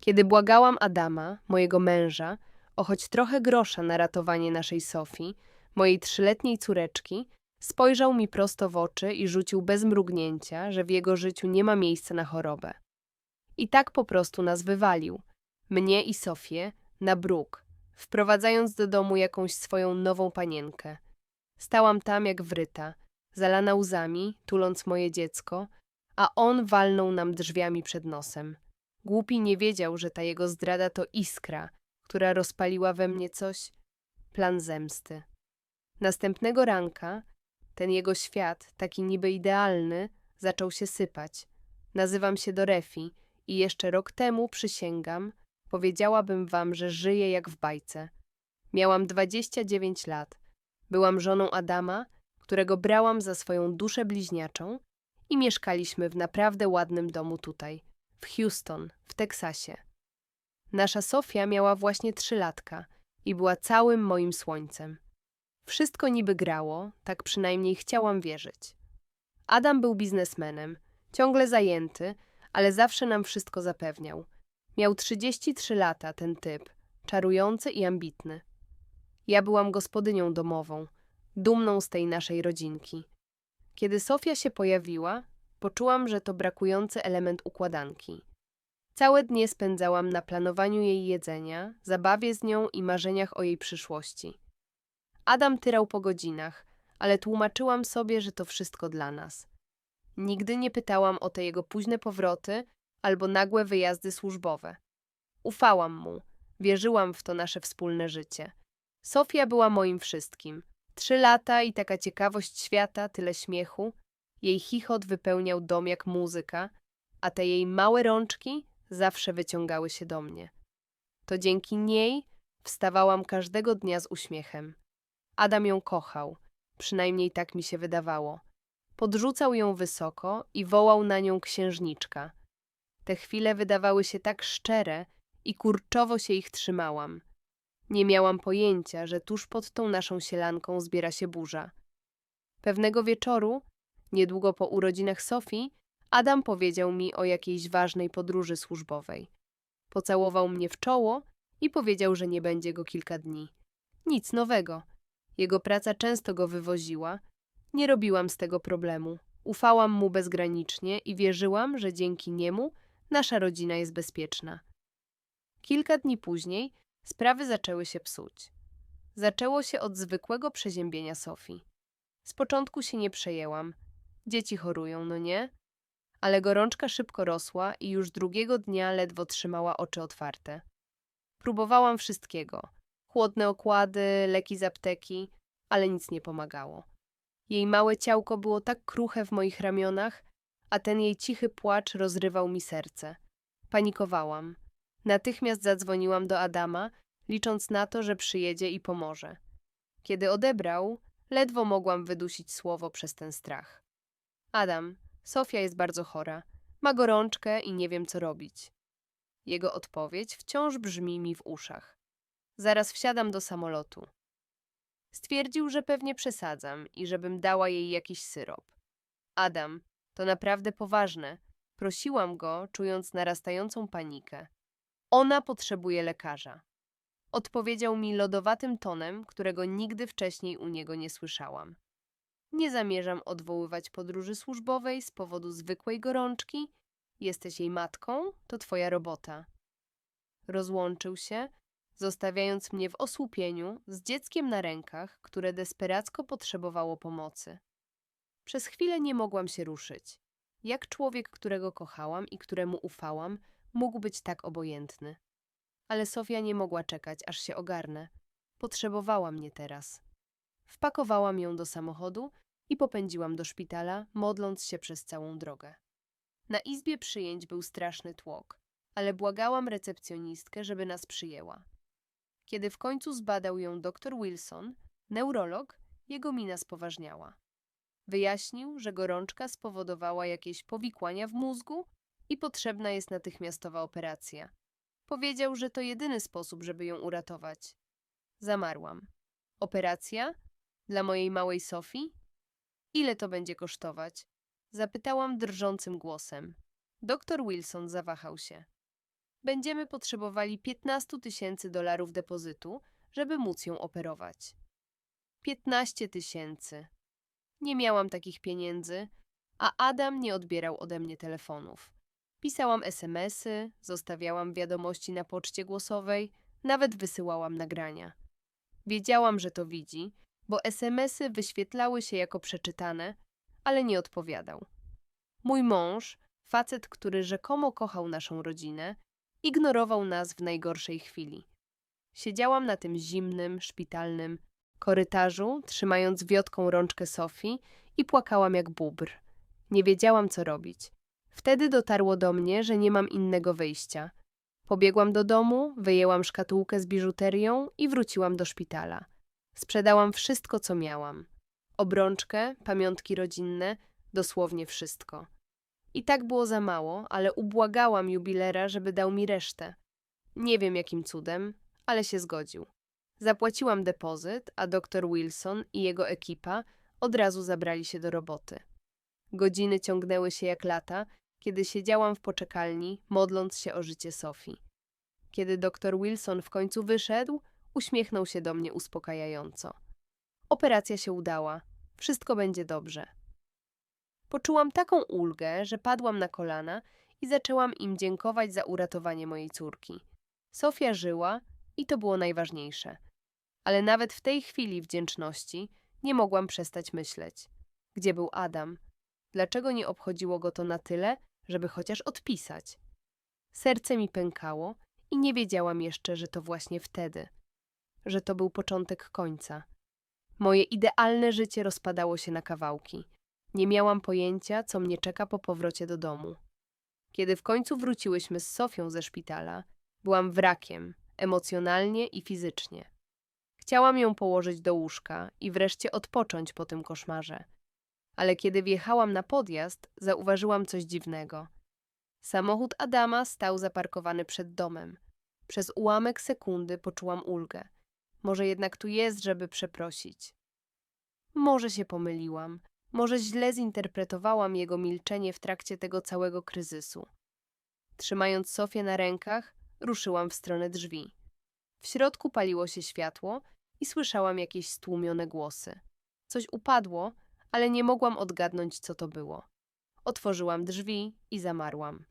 Kiedy błagałam Adama, mojego męża, o choć trochę grosza na ratowanie naszej Sofii, mojej trzyletniej córeczki, spojrzał mi prosto w oczy i rzucił bez mrugnięcia, że w jego życiu nie ma miejsca na chorobę. I tak po prostu nas wywalił, mnie i Sofię, na bruk, wprowadzając do domu jakąś swoją nową panienkę. Stałam tam jak wryta, zalana łzami, tuląc moje dziecko, a on walnął nam drzwiami przed nosem. Głupi nie wiedział, że ta jego zdrada to iskra, która rozpaliła we mnie coś, plan zemsty. Następnego ranka ten jego świat, taki niby idealny, zaczął się sypać. Nazywam się Dorefi i jeszcze rok temu, przysięgam, powiedziałabym wam, że żyję jak w bajce. Miałam 29 lat. Byłam żoną Adama, którego brałam za swoją duszę bliźniaczą i mieszkaliśmy w naprawdę ładnym domu tutaj, w Houston, w Teksasie. Nasza Sofia miała właśnie trzylatka i była całym moim słońcem. Wszystko niby grało, tak przynajmniej chciałam wierzyć. Adam był biznesmenem, ciągle zajęty, ale zawsze nam wszystko zapewniał. Miał 33 lata, ten typ, czarujący i ambitny. Ja byłam gospodynią domową, dumną z tej naszej rodzinki. Kiedy Sofia się pojawiła, poczułam, że to brakujący element układanki. Całe dnie spędzałam na planowaniu jej jedzenia, zabawie z nią i marzeniach o jej przyszłości. Adam tyrał po godzinach, ale tłumaczyłam sobie, że to wszystko dla nas. Nigdy nie pytałam o te jego późne powroty albo nagłe wyjazdy służbowe. Ufałam mu, wierzyłam w to nasze wspólne życie. Sofia była moim wszystkim. Trzy lata i taka ciekawość świata, tyle śmiechu. Jej chichot wypełniał dom jak muzyka, a te jej małe rączki zawsze wyciągały się do mnie. To dzięki niej wstawałam każdego dnia z uśmiechem. Adam ją kochał, przynajmniej tak mi się wydawało. Podrzucał ją wysoko i wołał na nią księżniczka. Te chwile wydawały się tak szczere i kurczowo się ich trzymałam. Nie miałam pojęcia, że tuż pod tą naszą sielanką zbiera się burza. Pewnego wieczoru, niedługo po urodzinach Sofii, Adam powiedział mi o jakiejś ważnej podróży służbowej. Pocałował mnie w czoło i powiedział, że nie będzie go kilka dni. Nic nowego. Jego praca często go wywoziła. Nie robiłam z tego problemu. Ufałam mu bezgranicznie i wierzyłam, że dzięki niemu nasza rodzina jest bezpieczna. Kilka dni później sprawy zaczęły się psuć. Zaczęło się od zwykłego przeziębienia Sofii. Z początku się nie przejęłam. Dzieci chorują, no nie? Ale gorączka szybko rosła i już drugiego dnia ledwo trzymała oczy otwarte. Próbowałam wszystkiego. Chłodne okłady, leki z apteki, ale nic nie pomagało. Jej małe ciałko było tak kruche w moich ramionach, a ten jej cichy płacz rozrywał mi serce. Panikowałam. Natychmiast zadzwoniłam do Adama, licząc na to, że przyjedzie i pomoże. Kiedy odebrał, ledwo mogłam wydusić słowo przez ten strach. Adam, Sofia jest bardzo chora. Ma gorączkę i nie wiem, co robić. Jego odpowiedź wciąż brzmi mi w uszach. Zaraz wsiadam do samolotu. Stwierdził, że pewnie przesadzam i żebym dała jej jakiś syrop. Adam, to naprawdę poważne. Prosiłam go, czując narastającą panikę. Ona potrzebuje lekarza. Odpowiedział mi lodowatym tonem, którego nigdy wcześniej u niego nie słyszałam. Nie zamierzam odwoływać podróży służbowej z powodu zwykłej gorączki. Jesteś jej matką, to twoja robota. Rozłączył się, zostawiając mnie w osłupieniu z dzieckiem na rękach, które desperacko potrzebowało pomocy. Przez chwilę nie mogłam się ruszyć. Jak człowiek, którego kochałam i któremu ufałam, mógł być tak obojętny? Ale Sofia nie mogła czekać, aż się ogarnę. Potrzebowała mnie teraz. Wpakowałam ją do samochodu i popędziłam do szpitala, modląc się przez całą drogę. Na izbie przyjęć był straszny tłok, ale błagałam recepcjonistkę, żeby nas przyjęła. Kiedy w końcu zbadał ją dr Wilson, neurolog, jego mina spoważniała. Wyjaśnił, że gorączka spowodowała jakieś powikłania w mózgu i potrzebna jest natychmiastowa operacja. Powiedział, że to jedyny sposób, żeby ją uratować. Zamarłam. Operacja? Dla mojej małej Sofii? Ile to będzie kosztować? Zapytałam drżącym głosem. Doktor Wilson zawahał się. będziemy potrzebowali 15 tysięcy dolarów depozytu, żeby móc ją operować. 15 tysięcy. Nie miałam takich pieniędzy, a Adam nie odbierał ode mnie telefonów. Pisałam SMSy, zostawiałam wiadomości na poczcie głosowej, nawet wysyłałam nagrania. Wiedziałam, że to widzi, bo SMSy wyświetlały się jako przeczytane, ale nie odpowiadał. Mój mąż, facet, który rzekomo kochał naszą rodzinę, ignorował nas w najgorszej chwili. Siedziałam na tym zimnym, szpitalnym korytarzu, trzymając wiotką rączkę Sofii i płakałam jak bóbr. Nie wiedziałam, co robić. Wtedy dotarło do mnie, że nie mam innego wyjścia. Pobiegłam do domu, wyjęłam szkatułkę z biżuterią i wróciłam do szpitala. Sprzedałam wszystko, co miałam. Obrączkę, pamiątki rodzinne, dosłownie wszystko. I tak było za mało, ale ubłagałam jubilera, żeby dał mi resztę. Nie wiem jakim cudem, ale się zgodził. Zapłaciłam depozyt, a dr Wilson i jego ekipa od razu zabrali się do roboty. Godziny ciągnęły się jak lata, kiedy siedziałam w poczekalni, modląc się o życie Sofii. Kiedy dr Wilson w końcu wyszedł, uśmiechnął się do mnie uspokajająco. Operacja się udała. Wszystko będzie dobrze. Poczułam taką ulgę, że padłam na kolana i zaczęłam im dziękować za uratowanie mojej córki. Sofia żyła i to było najważniejsze. Ale nawet w tej chwili wdzięczności nie mogłam przestać myśleć. Gdzie był Adam? Dlaczego nie obchodziło go to na tyle, żeby chociaż odpisać? Serce mi pękało i nie wiedziałam jeszcze, że to właśnie wtedy, że to był początek końca. Moje idealne życie rozpadało się na kawałki. Nie miałam pojęcia, co mnie czeka po powrocie do domu. Kiedy w końcu wróciłyśmy z Sofią ze szpitala, byłam wrakiem, emocjonalnie i fizycznie. Chciałam ją położyć do łóżka i wreszcie odpocząć po tym koszmarze. Ale kiedy wjechałam na podjazd, zauważyłam coś dziwnego. Samochód Adama stał zaparkowany przed domem. Przez ułamek sekundy poczułam ulgę. Może jednak tu jest, żeby przeprosić. Może się pomyliłam. Może źle zinterpretowałam jego milczenie w trakcie tego całego kryzysu. Trzymając Sofię na rękach, ruszyłam w stronę drzwi. W środku paliło się światło i słyszałam jakieś stłumione głosy. Coś upadło, ale nie mogłam odgadnąć, co to było. Otworzyłam drzwi i zamarłam.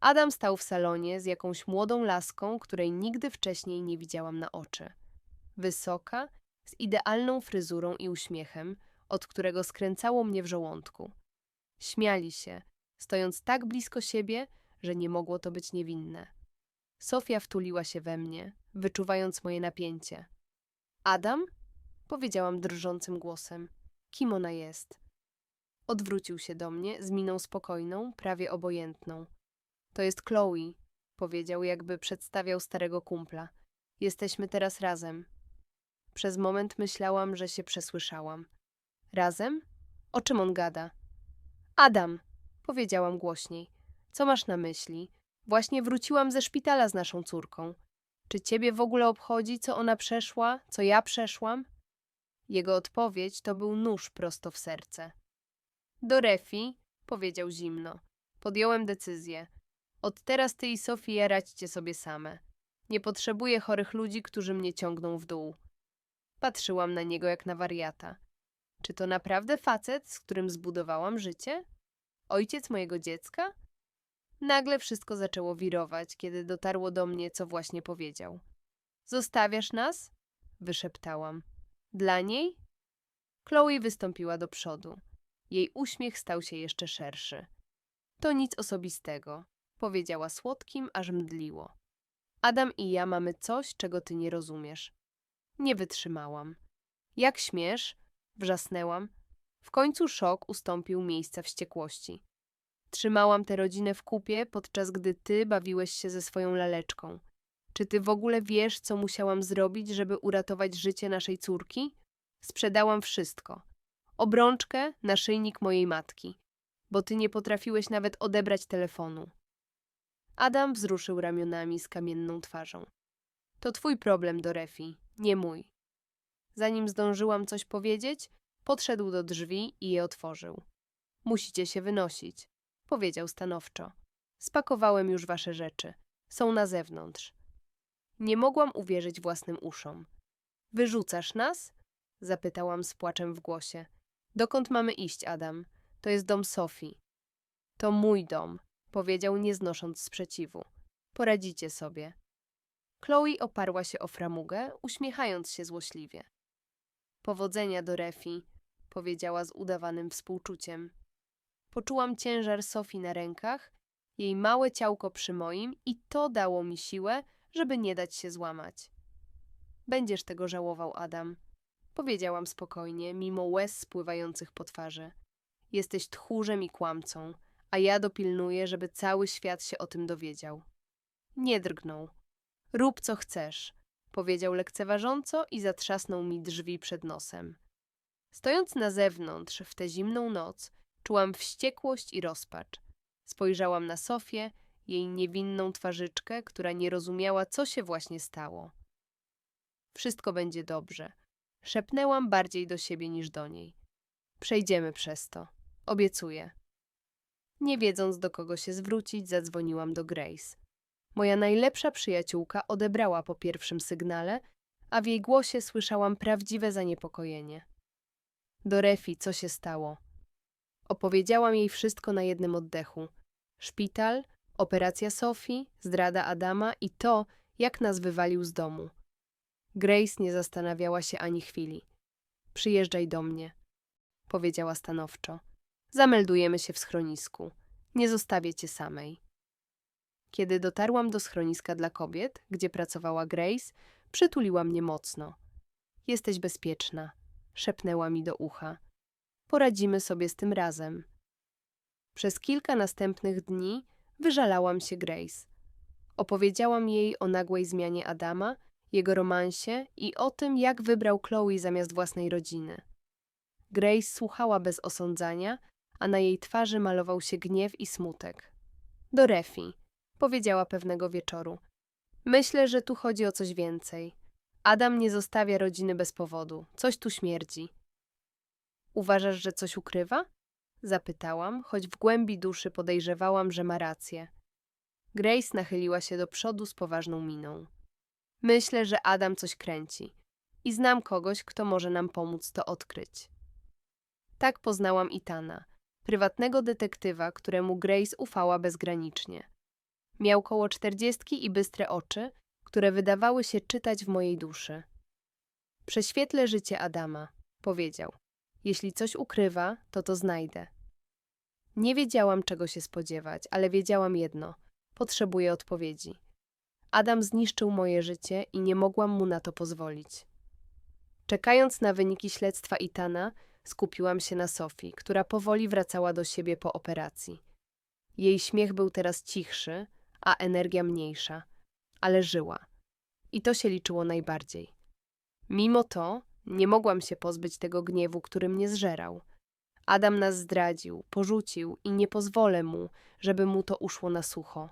Adam stał w salonie z jakąś młodą laską, której nigdy wcześniej nie widziałam na oczy. Wysoka, z idealną fryzurą i uśmiechem, od którego skręcało mnie w żołądku. Śmiali się, stojąc tak blisko siebie, że nie mogło to być niewinne. Sofia wtuliła się we mnie, wyczuwając moje napięcie. Adam? powiedziałam drżącym głosem. Kim ona jest? Odwrócił się do mnie z miną spokojną, prawie obojętną. To jest Chloe, powiedział, jakby przedstawiał starego kumpla. Jesteśmy teraz razem. Przez moment myślałam, że się przesłyszałam. Razem? O czym on gada? Adam, powiedziałam głośniej. Co masz na myśli? Właśnie wróciłam ze szpitala z naszą córką. Czy ciebie w ogóle obchodzi, co ona przeszła, co ja przeszłam? Jego odpowiedź to był nóż prosto w serce. Do Refi, powiedział zimno. Podjąłem decyzję. Od teraz ty i Sofia radźcie sobie same. Nie potrzebuję chorych ludzi, którzy mnie ciągną w dół. Patrzyłam na niego jak na wariata. Czy to naprawdę facet, z którym zbudowałam życie? Ojciec mojego dziecka? Nagle wszystko zaczęło wirować, kiedy dotarło do mnie, co właśnie powiedział. Zostawiasz nas? Wyszeptałam. Dla niej? Chloe wystąpiła do przodu. Jej uśmiech stał się jeszcze szerszy. To nic osobistego, powiedziała słodkim, aż mdliło. Adam i ja mamy coś, czego ty nie rozumiesz. Nie wytrzymałam. Jak śmiesz? Wrzasnęłam. W końcu szok ustąpił miejsca wściekłości. Trzymałam tę rodzinę w kupie, podczas gdy ty bawiłeś się ze swoją laleczką. Czy ty w ogóle wiesz, co musiałam zrobić, żeby uratować życie naszej córki? Sprzedałam wszystko. Obrączkę, naszyjnik mojej matki, bo ty nie potrafiłeś nawet odebrać telefonu. Adam wzruszył ramionami z kamienną twarzą. To twój problem, Dorefi, nie mój. Zanim zdążyłam coś powiedzieć, podszedł do drzwi i je otworzył. Musicie się wynosić powiedział stanowczo. Spakowałem już wasze rzeczy. Są na zewnątrz. Nie mogłam uwierzyć własnym uszom. Wyrzucasz nas? Zapytałam z płaczem w głosie. Dokąd mamy iść, Adam? To jest dom Sofii. To mój dom, powiedział, nie znosząc sprzeciwu. Poradzicie sobie. Chloe oparła się o framugę, uśmiechając się złośliwie. Powodzenia do Refi, powiedziała z udawanym współczuciem. Poczułam ciężar Sofii na rękach, jej małe ciałko przy moim i to dało mi siłę, żeby nie dać się złamać. Będziesz tego żałował, Adam. Powiedziałam spokojnie, mimo łez spływających po twarzy. Jesteś tchórzem i kłamcą, a ja dopilnuję, żeby cały świat się o tym dowiedział. Nie drgnął. Rób co chcesz, powiedział lekceważąco i zatrzasnął mi drzwi przed nosem. Stojąc na zewnątrz w tę zimną noc, czułam wściekłość i rozpacz. Spojrzałam na Sofię, jej niewinną twarzyczkę, która nie rozumiała, co się właśnie stało. Wszystko będzie dobrze. Szepnęłam bardziej do siebie niż do niej. Przejdziemy przez to. Obiecuję. Nie wiedząc, do kogo się zwrócić, zadzwoniłam do Grace. Moja najlepsza przyjaciółka odebrała po pierwszym sygnale, a w jej głosie słyszałam prawdziwe zaniepokojenie. Do Refi, co się stało? Opowiedziałam jej wszystko na jednym oddechu. Szpital, operacja Sofii, zdrada Adama i to, jak nas wywalił z domu. Grace nie zastanawiała się ani chwili. Przyjeżdżaj do mnie, powiedziała stanowczo. Zameldujemy się w schronisku. Nie zostawię cię samej. Kiedy dotarłam do schroniska dla kobiet, gdzie pracowała Grace, przytuliła mnie mocno. Jesteś bezpieczna, szepnęła mi do ucha. Poradzimy sobie z tym razem. Przez kilka następnych dni wyżalałam się Grace. Opowiedziałam jej o nagłej zmianie Adama, jego romansie i o tym, jak wybrał Chloe zamiast własnej rodziny. Grace słuchała bez osądzania, a na jej twarzy malował się gniew i smutek. Do Refi, powiedziała pewnego wieczoru. Myślę, że tu chodzi o coś więcej. Adam nie zostawia rodziny bez powodu. Coś tu śmierdzi. Uważasz, że coś ukrywa? Zapytałam, choć w głębi duszy podejrzewałam, że ma rację. Grace nachyliła się do przodu z poważną miną. Myślę, że Adam coś kręci. I znam kogoś, kto może nam pomóc to odkryć. Tak poznałam Itana, prywatnego detektywa, któremu Grace ufała bezgranicznie. Miał koło czterdziestki i bystre oczy, które wydawały się czytać w mojej duszy. Prześwietlę życie Adama, powiedział. Jeśli coś ukrywa, to to znajdę. Nie wiedziałam, czego się spodziewać, ale wiedziałam jedno: potrzebuję odpowiedzi. Adam zniszczył moje życie i nie mogłam mu na to pozwolić. Czekając na wyniki śledztwa Itana, skupiłam się na Sofii, która powoli wracała do siebie po operacji. Jej śmiech był teraz cichszy, a energia mniejsza, ale żyła. I to się liczyło najbardziej. Mimo to nie mogłam się pozbyć tego gniewu, który mnie zżerał. Adam nas zdradził, porzucił i nie pozwolę mu, żeby mu to uszło na sucho.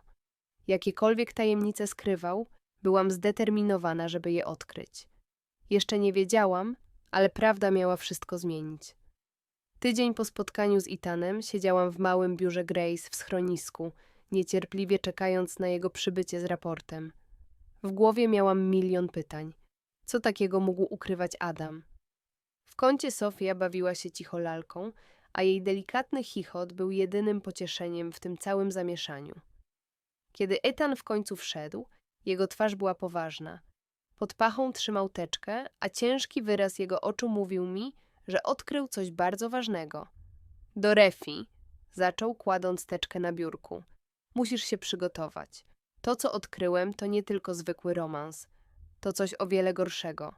Jakiekolwiek tajemnice skrywał, byłam zdeterminowana, żeby je odkryć. Jeszcze nie wiedziałam, ale prawda miała wszystko zmienić. Tydzień po spotkaniu z Itanem siedziałam w małym biurze Grace w schronisku, niecierpliwie czekając na jego przybycie z raportem. W głowie miałam milion pytań. Co takiego mógł ukrywać Adam? W kącie Sofia bawiła się cicho lalką, a jej delikatny chichot był jedynym pocieszeniem w tym całym zamieszaniu. Kiedy Etan w końcu wszedł, jego twarz była poważna. Pod pachą trzymał teczkę, a ciężki wyraz jego oczu mówił mi, że odkrył coś bardzo ważnego. Do Refi, zaczął kładąc teczkę na biurku. Musisz się przygotować. To, co odkryłem, to nie tylko zwykły romans. To coś o wiele gorszego.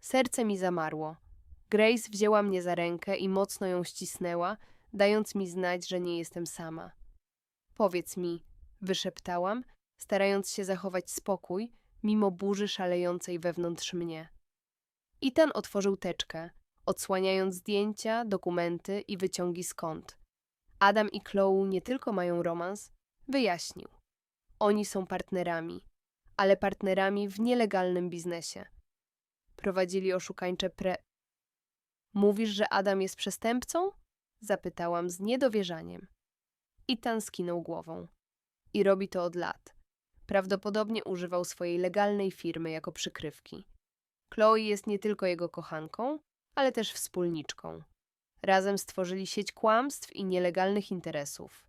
Serce mi zamarło. Grace wzięła mnie za rękę i mocno ją ścisnęła, dając mi znać, że nie jestem sama. Powiedz mi, wyszeptałam, starając się zachować spokój, mimo burzy szalejącej wewnątrz mnie. Itan otworzył teczkę, odsłaniając zdjęcia, dokumenty i wyciągi kont. Adam i Chloe nie tylko mają romans, wyjaśnił. Oni są partnerami, ale partnerami w nielegalnym biznesie. Prowadzili oszukańcze pre... Mówisz, że Adam jest przestępcą? Zapytałam z niedowierzaniem. Itan skinął głową. I robi to od lat. prawdopodobnie używał swojej legalnej firmy jako przykrywki. Chloe jest nie tylko jego kochanką, ale też wspólniczką. Razem stworzyli sieć kłamstw i nielegalnych interesów.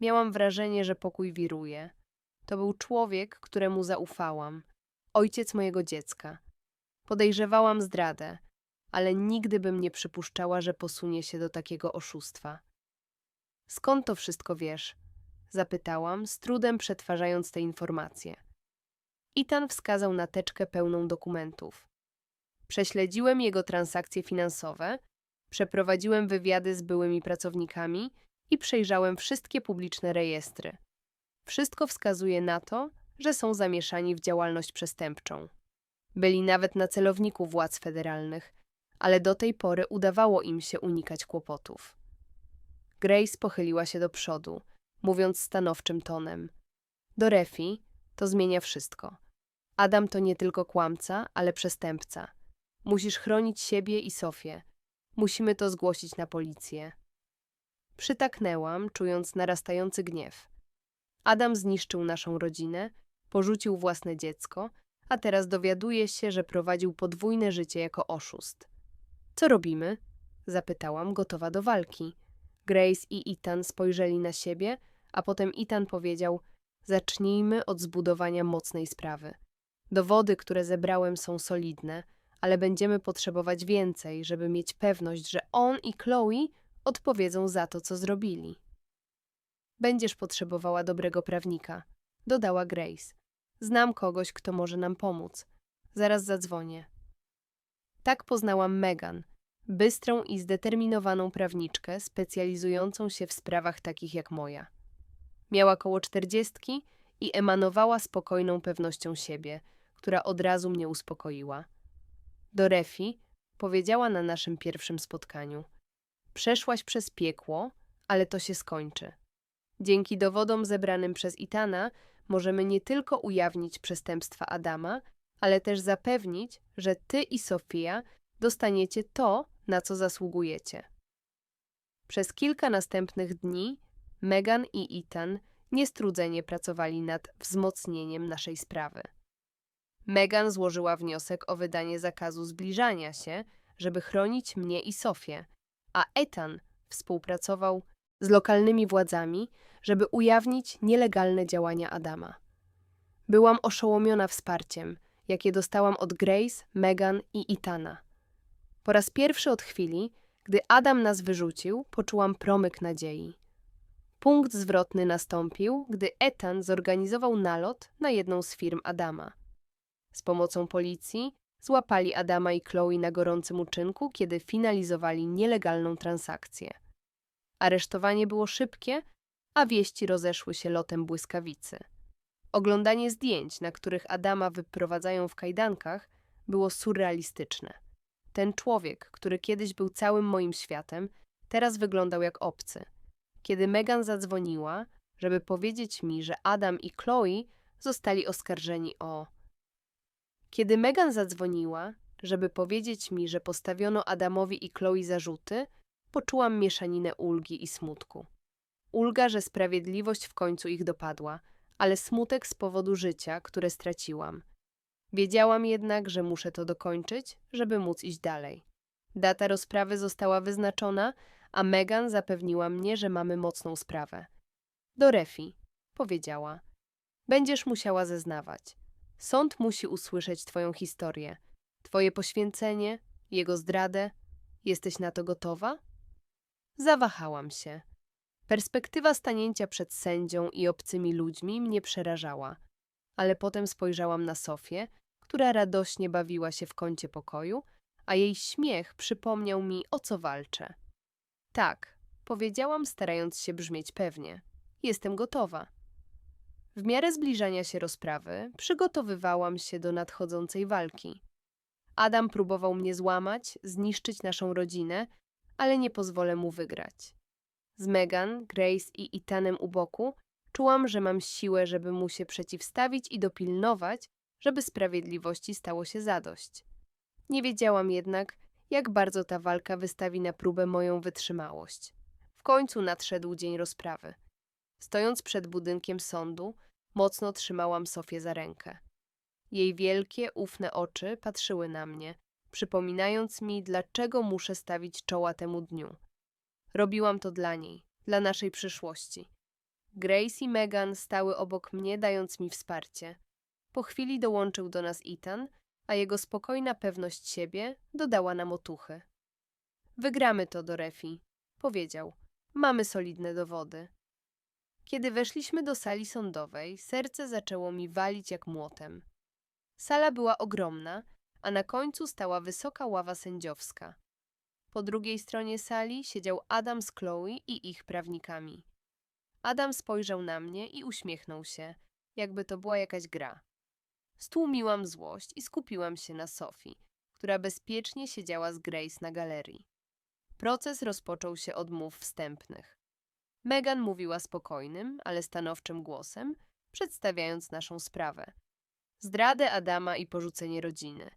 Miałam wrażenie, że pokój wiruje. To był człowiek, któremu zaufałam, ojciec mojego dziecka. Podejrzewałam zdradę, ale nigdy bym nie przypuszczała, że posunie się do takiego oszustwa. Skąd to wszystko wiesz? Zapytałam, z trudem przetwarzając te informacje. Itan wskazał na teczkę pełną dokumentów. Prześledziłem jego transakcje finansowe, przeprowadziłem wywiady z byłymi pracownikami i przejrzałem wszystkie publiczne rejestry. Wszystko wskazuje na to, że są zamieszani w działalność przestępczą. Byli nawet na celowniku władz federalnych, ale do tej pory udawało im się unikać kłopotów. Grace pochyliła się do przodu, mówiąc stanowczym tonem: Do Refi to zmienia wszystko. Adam to nie tylko kłamca, ale przestępca. Musisz chronić siebie i Sofię. Musimy to zgłosić na policję. Przytaknęłam, czując narastający gniew. Adam zniszczył naszą rodzinę, porzucił własne dziecko, a teraz dowiaduje się, że prowadził podwójne życie jako oszust. Co robimy? Zapytałam, gotowa do walki. Grace i Ethan spojrzeli na siebie, a potem Ethan powiedział: Zacznijmy od zbudowania mocnej sprawy. Dowody, które zebrałem, są solidne, ale będziemy potrzebować więcej, żeby mieć pewność, że on i Chloe odpowiedzą za to, co zrobili. Będziesz potrzebowała dobrego prawnika, dodała Grace. Znam kogoś, kto może nam pomóc. Zaraz zadzwonię. Tak poznałam Megan, bystrą i zdeterminowaną prawniczkę specjalizującą się w sprawach takich jak moja. Miała koło czterdziestki i emanowała spokojną pewnością siebie, która od razu mnie uspokoiła. Do Refi powiedziała na naszym pierwszym spotkaniu: Przeszłaś przez piekło, ale to się skończy. Dzięki dowodom zebranym przez Itana możemy nie tylko ujawnić przestępstwa Adama, ale też zapewnić, że ty i Sofia dostaniecie to, na co zasługujecie. Przez kilka następnych dni Megan i Ethan niestrudzenie pracowali nad wzmocnieniem naszej sprawy. Megan złożyła wniosek o wydanie zakazu zbliżania się, żeby chronić mnie i Sofię, a Ethan współpracował z lokalnymi władzami, żeby ujawnić nielegalne działania Adama. Byłam oszołomiona wsparciem, jakie dostałam od Grace, Megan i Itana. Po raz pierwszy od chwili, gdy Adam nas wyrzucił, poczułam promyk nadziei. Punkt zwrotny nastąpił, gdy Ethan zorganizował nalot na jedną z firm Adama. Z pomocą policji złapali Adama i Chloe na gorącym uczynku, kiedy finalizowali nielegalną transakcję. Aresztowanie było szybkie, a wieści rozeszły się lotem błyskawicy. Oglądanie zdjęć, na których Adama wyprowadzają w kajdankach, było surrealistyczne. Ten człowiek, który kiedyś był całym moim światem, teraz wyglądał jak obcy. Kiedy Megan zadzwoniła, żeby powiedzieć mi, że Adam i Chloe zostali oskarżeni o. Kiedy Megan zadzwoniła, żeby powiedzieć mi, że postawiono Adamowi i Chloe zarzuty, poczułam mieszaninę ulgi i smutku. Ulga, że sprawiedliwość w końcu ich dopadła, ale smutek z powodu życia, które straciłam. Wiedziałam jednak, że muszę to dokończyć, żeby móc iść dalej. Data rozprawy została wyznaczona, a Megan zapewniła mnie, że mamy mocną sprawę. Do Refi, powiedziała. Będziesz musiała zeznawać. Sąd musi usłyszeć Twoją historię, Twoje poświęcenie, jego zdradę. Jesteś na to gotowa? Zawahałam się. Perspektywa stanięcia przed sędzią i obcymi ludźmi mnie przerażała, ale potem spojrzałam na Sofię, która radośnie bawiła się w kącie pokoju, a jej śmiech przypomniał mi, o co walczę. Tak, powiedziałam, starając się brzmieć pewnie. Jestem gotowa. W miarę zbliżania się rozprawy przygotowywałam się do nadchodzącej walki. Adam próbował mnie złamać, zniszczyć naszą rodzinę, ale nie pozwolę mu wygrać. Z Megan, Grace i Itanem u boku czułam, że mam siłę, żeby mu się przeciwstawić i dopilnować, żeby sprawiedliwości stało się zadość. Nie wiedziałam jednak, jak bardzo ta walka wystawi na próbę moją wytrzymałość. W końcu nadszedł dzień rozprawy. Stojąc przed budynkiem sądu, Mocno trzymałam Sofię za rękę. Jej wielkie, ufne oczy patrzyły na mnie, przypominając mi, dlaczego muszę stawić czoła temu dniu. Robiłam to dla niej, dla naszej przyszłości. Grace i Megan stały obok mnie, dając mi wsparcie. Po chwili dołączył do nas Ethan, a jego spokojna pewność siebie dodała nam otuchy. Wygramy to do refi, powiedział. Mamy solidne dowody. Kiedy weszliśmy do sali sądowej, serce zaczęło mi walić jak młotem. Sala była ogromna, a na końcu stała wysoka ława sędziowska. Po drugiej stronie sali siedział Adam z Chloe i ich prawnikami. Adam spojrzał na mnie i uśmiechnął się, jakby to była jakaś gra. Stłumiłam złość i skupiłam się na Sofii, która bezpiecznie siedziała z Grace na galerii. Proces rozpoczął się od mów wstępnych. Megan mówiła spokojnym, ale stanowczym głosem, przedstawiając naszą sprawę. Zdradę Adama i porzucenie rodziny.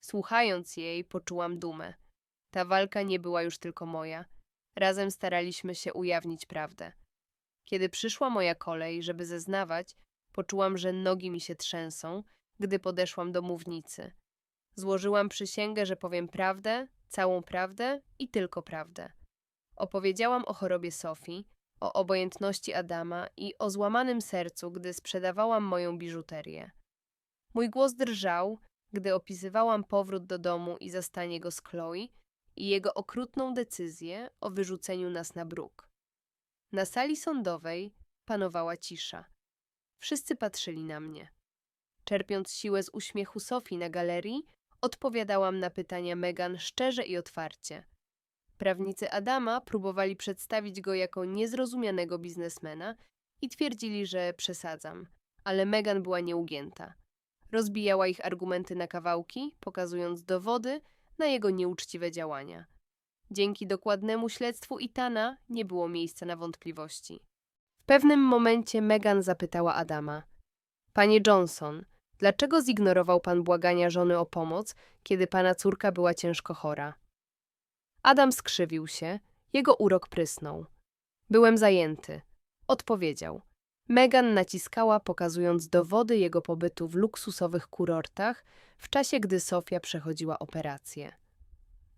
Słuchając jej, poczułam dumę. Ta walka nie była już tylko moja. Razem staraliśmy się ujawnić prawdę. Kiedy przyszła moja kolej, żeby zeznawać, poczułam, że nogi mi się trzęsą, gdy podeszłam do mównicy. Złożyłam przysięgę, że powiem prawdę, całą prawdę i tylko prawdę. Opowiedziałam o chorobie Sofii, o obojętności Adama i o złamanym sercu, gdy sprzedawałam moją biżuterię. Mój głos drżał, gdy opisywałam powrót do domu i zastanie go z Chloe i jego okrutną decyzję o wyrzuceniu nas na bruk. Na sali sądowej panowała cisza. Wszyscy patrzyli na mnie. Czerpiąc siłę z uśmiechu Sofii na galerii, odpowiadałam na pytania Megan szczerze i otwarcie. Prawnicy Adama próbowali przedstawić go jako niezrozumianego biznesmena i twierdzili, że przesadzam, ale Megan była nieugięta. Rozbijała ich argumenty na kawałki, pokazując dowody na jego nieuczciwe działania. Dzięki dokładnemu śledztwu Itana nie było miejsca na wątpliwości. W pewnym momencie Megan zapytała Adama: Panie Johnson, dlaczego zignorował pan błagania żony o pomoc, kiedy pana córka była ciężko chora? Adam skrzywił się, jego urok prysnął. Byłem zajęty. Odpowiedział. Megan naciskała, pokazując dowody jego pobytu w luksusowych kurortach w czasie, gdy Sofia przechodziła operację.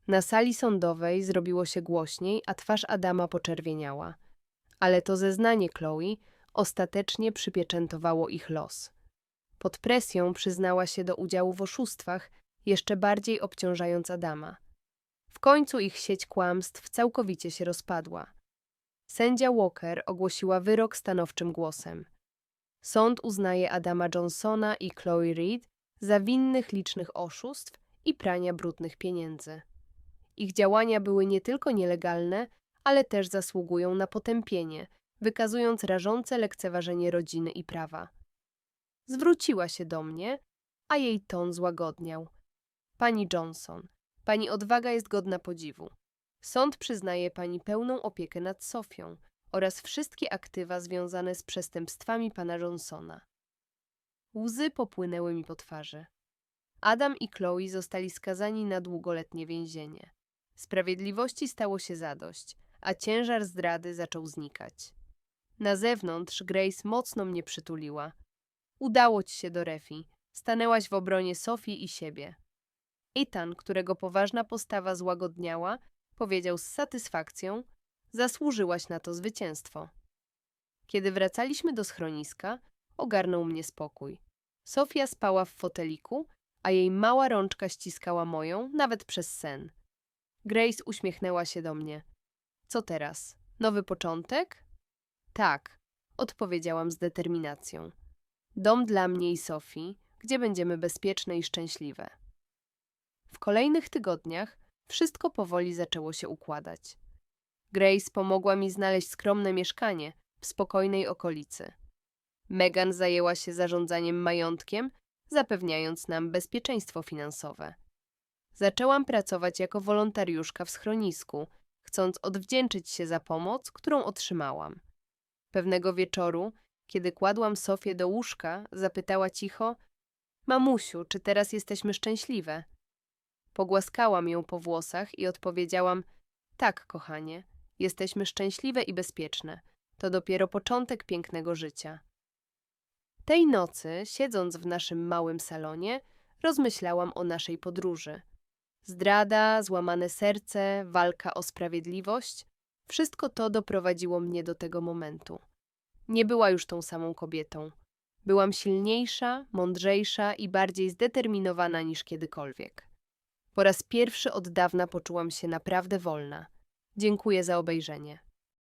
Na sali sądowej zrobiło się głośniej, a twarz Adama poczerwieniała. Ale to zeznanie Chloe ostatecznie przypieczętowało ich los. Pod presją przyznała się do udziału w oszustwach, jeszcze bardziej obciążając Adama. W końcu ich sieć kłamstw całkowicie się rozpadła. Sędzia Walker ogłosiła wyrok stanowczym głosem. Sąd uznaje Adama Johnsona i Chloe Reed za winnych licznych oszustw i prania brudnych pieniędzy. Ich działania były nie tylko nielegalne, ale też zasługują na potępienie, wykazując rażące lekceważenie rodziny i prawa. Zwróciła się do mnie, a jej ton złagodniał. Pani Johnson, pani odwaga jest godna podziwu. Sąd przyznaje pani pełną opiekę nad Sofią oraz wszystkie aktywa związane z przestępstwami pana Johnsona. Łzy popłynęły mi po twarzy. Adam i Chloe zostali skazani na długoletnie więzienie. Sprawiedliwości stało się zadość, a ciężar zdrady zaczął znikać. Na zewnątrz Grace mocno mnie przytuliła. Udało ci się do Refi. Stanęłaś w obronie Sofii i siebie. Ethan, którego poważna postawa złagodniała, powiedział z satysfakcją: Zasłużyłaś na to zwycięstwo. Kiedy wracaliśmy do schroniska, ogarnął mnie spokój. Sofia spała w foteliku, a jej mała rączka ściskała moją, nawet przez sen. Grace uśmiechnęła się do mnie. Co teraz? Nowy początek? Tak, odpowiedziałam z determinacją. Dom dla mnie i Sofii, gdzie będziemy bezpieczne i szczęśliwe. W kolejnych tygodniach wszystko powoli zaczęło się układać. Grace pomogła mi znaleźć skromne mieszkanie w spokojnej okolicy. Megan zajęła się zarządzaniem majątkiem, zapewniając nam bezpieczeństwo finansowe. Zaczęłam pracować jako wolontariuszka w schronisku, chcąc odwdzięczyć się za pomoc, którą otrzymałam. Pewnego wieczoru, kiedy kładłam Sofię do łóżka, zapytała cicho: Mamusiu, czy teraz jesteśmy szczęśliwe? Pogłaskałam ją po włosach i odpowiedziałam: Tak, kochanie, jesteśmy szczęśliwe i bezpieczne. To dopiero początek pięknego życia. Tej nocy, siedząc w naszym małym salonie, rozmyślałam o naszej podróży. Zdrada, złamane serce, walka o sprawiedliwość wszystko to doprowadziło mnie do tego momentu. Nie była już tą samą kobietą. Byłam silniejsza, mądrzejsza i bardziej zdeterminowana niż kiedykolwiek. Po raz pierwszy od dawna poczułam się naprawdę wolna. Dziękuję za obejrzenie.